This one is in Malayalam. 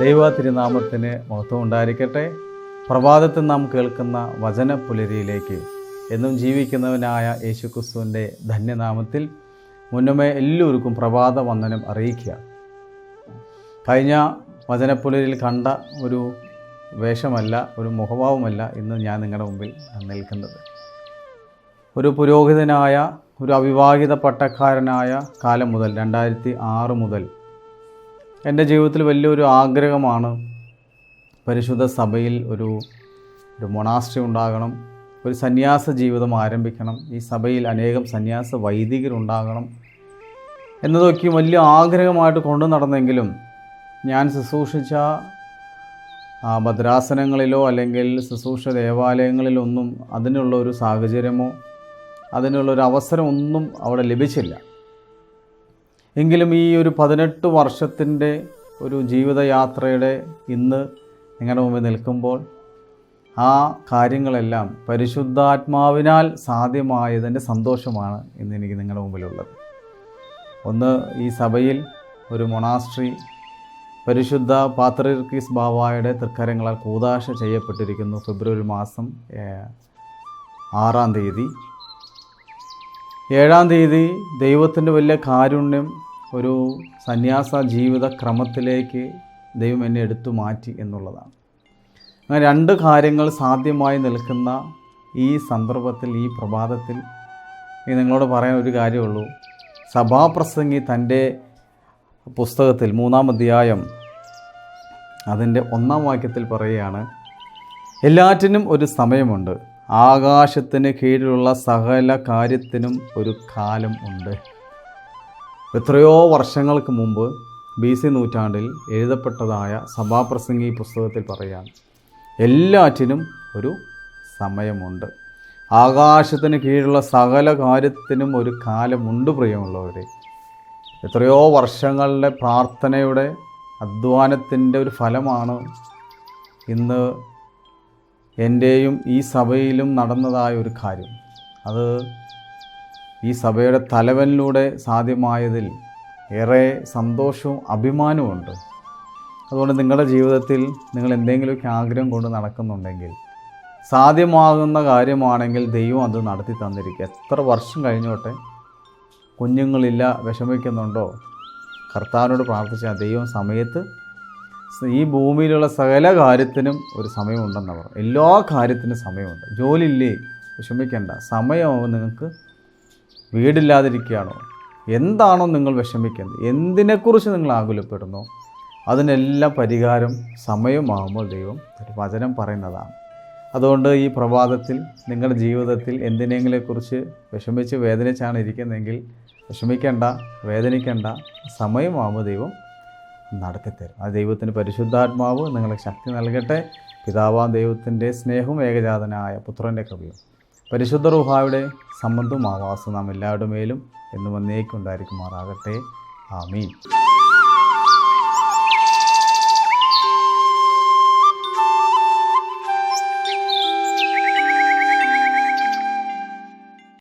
ദൈവ തിരുനാമത്തിന് മഹത്വം ഉണ്ടായിരിക്കട്ടെ. പ്രഭാതത്തിൽ നാം കേൾക്കുന്ന വചന പുലരിയിലേക്ക് എന്നും ജീവിക്കുന്നവനായ യേശുക്രിസ്തുവിന്റെ ധന്യനാമത്തിൽ മുന്നമേ എല്ലാവർക്കും പ്രഭാത വന്ദനം അറിയിക്കുക. കഴിഞ്ഞ വചനപ്പുലരിൽ കണ്ട ഒരു വേഷമല്ല ഒരു മുഖഭാവമല്ല ഇന്ന് ഞാൻ നിങ്ങളുടെ മുമ്പിൽ നിൽക്കുന്നത്. ഒരു പുരോഹിതനായ ഒരു അവിവാഹിത പട്ടക്കാരനായ കാലം മുതൽ രണ്ടായിരത്തി ആറ് മുതൽ എന്റെ ജീവിതത്തിൽ വലിയൊരു ആഗ്രഹമാണ് പരിശുദ്ധ സഭയിൽ ഒരു ഒരു മൊണാസ്ട്രി ഉണ്ടാകണം ഒരു സന്യാസ ജീവിതം ആരംഭിക്കണം ഈ സഭയിൽ അനേകം സന്യാസ വൈദികരുണ്ടാകണം എന്നതൊക്കെ വലിയ ആഗ്രഹമായിട്ട് കൊണ്ടു നടന്നെങ്കിലും ഞാൻ ശുശ്രൂഷിച്ച ഭദ്രാസനങ്ങളിലോ അല്ലെങ്കിൽ ശുശ്രൂഷ ദേവാലയങ്ങളിലൊന്നും അതിനുള്ള ഒരു സാഹചര്യമോ അതിനുള്ള ഒരു അവസരം ഒന്നും അവിടെ ലഭിച്ചില്ല. എങ്കിലും ഈ ഒരു പതിനെട്ട് വർഷത്തിന്റെ ഒരു ജീവിതയാത്രയുടെ ഇന്ന് നിങ്ങളുടെ മുമ്പിൽ നിൽക്കുമ്പോൾ ആ കാര്യങ്ങളെല്ലാം പരിശുദ്ധാത്മാവിനാൽ സാധ്യമായതിന്റെ സന്തോഷമാണ് ഇന്ന് എനിക്ക് നിങ്ങളുടെ മുമ്പിലുള്ളത്. ഒന്ന് ഈ സഭയിൽ ഒരു മൊണാസ്ട്രി പരിശുദ്ധ പാത്രീർക്കീസ് ബാവായുടെ തൃക്കരങ്ങളാൽ കൂതാശ ചെയ്യപ്പെട്ടിരിക്കുന്നു ഫെബ്രുവരി മാസം ആറാം തീയതി. ഏഴാം തീയതി ദൈവത്തിന്റെ വലിയ കാരുണ്യം ഒരു സന്യാസ ജീവിത ക്രമത്തിലേക്ക് ദൈവം എന്നെ എടുത്തു മാറ്റി എന്നുള്ളതാണ്. അങ്ങനെ രണ്ട് കാര്യങ്ങൾ സാധ്യമായി നിൽക്കുന്ന ഈ സന്ദർഭത്തിൽ ഈ പ്രഭാതത്തിൽ ഈ നിങ്ങളോട് പറയാൻ ഒരു കാര്യമുള്ളൂ സഭാപ്രസംഗി തന്റെ പുസ്തകത്തിൽ മൂന്നാം അധ്യായം അതിന്റെ ഒന്നാം വാക്യത്തിൽ പറയുകയാണ് എല്ലാറ്റിനും ഒരു സമയമുണ്ട്. ആകാശത്തിന് കീഴിലുള്ള സകല കാര്യത്തിനും ഒരു കാലം ഉണ്ട്. എത്രയോ വർഷങ്ങൾക്ക് മുമ്പ് ബി സി നൂറ്റാണ്ടിൽ എഴുതപ്പെട്ടതായ സഭാപ്രസംഗി പുസ്തകത്തിൽ പറയാം എല്ലാറ്റിനും ഒരു സമയമുണ്ട്. ആകാശത്തിന് കീഴിലുള്ള സകല കാര്യത്തിനും ഒരു കാലമുണ്ട് പ്രിയമുള്ളവരെ. എത്രയോ വർഷങ്ങളുടെ പ്രാർത്ഥനയുടെ അധ്വാനത്തിന്റെ ഒരു ഫലമാണ് ഇന്ന് എന്റെയും ഈ സഭയിലും നടന്നതായ ഒരു കാര്യം. അത് ഈ സഭയുടെ തലവനിലൂടെ സാധ്യമായതിൽ ഏറെ സന്തോഷവും അഭിമാനവുമുണ്ട് അതുകൊണ്ട് നിങ്ങളുടെ ജീവിതത്തിൽ നിങ്ങൾ എന്തെങ്കിലുമൊക്കെ ആഗ്രഹം കൊണ്ട് നടക്കുന്നുണ്ടെങ്കിൽ സാധ്യമാകുന്ന കാര്യമാണെങ്കിൽ ദൈവം അത് നടത്തി തന്നിരിക്കുക എത്ര വർഷം കഴിഞ്ഞോട്ടെ കുഞ്ഞുങ്ങളില്ല വിഷമിക്കുന്നുണ്ടോ? കർത്താവിനോട് പ്രാർത്ഥിച്ച ദൈവം സമയത്ത് ഈ ഭൂമിയിലുള്ള സകല കാര്യത്തിനും ഒരു സമയമുണ്ടെന്ന് എല്ലാ കാര്യത്തിനും സമയമുണ്ട്. ജോലിയില്ലേ? വിഷമിക്കേണ്ട. സമയമാവും നിങ്ങൾക്ക് വീടില്ലാതിരിക്കുകയാണോ? എന്താണോ നിങ്ങൾ വിഷമിക്കുന്നത്? എന്തിനെക്കുറിച്ച് നിങ്ങൾ ആകുലപ്പെടുന്നു? അതിനെല്ലാം പരിഹാരം സമയമാകുമ്പോൾ ദൈവം ഒരു വചനം പറയുന്നതാണ്. അതുകൊണ്ട് ഈ പ്രഭാതത്തിൽ നിങ്ങളുടെ ജീവിതത്തിൽ എന്തിനെങ്കിലെക്കുറിച്ച് വിഷമിച്ച് വേദനിച്ചാണ് ഇരിക്കുന്നതെങ്കിൽ വിഷമിക്കേണ്ട വേദനിക്കേണ്ട. സമയമാകുമ്പോൾ ദൈവം നടത്തിത്തരും. ആ ദൈവത്തിന്റെ പരിശുദ്ധാത്മാവ് നിങ്ങൾക്ക് ശക്തി നൽകട്ടെ. പിതാവാം ദൈവത്തിന്റെ സ്നേഹവും ഏകജാതനായ പുത്രന്റെ കവിയും പരിശുദ്ധ റുഹായുടെ സംബന്ധവും ആവാസം നാം എല്ലാവരുടെ മേലും എന്നും വന്നേക്കുണ്ടായിരിക്കുമാറാകട്ടെ ആമീൻ.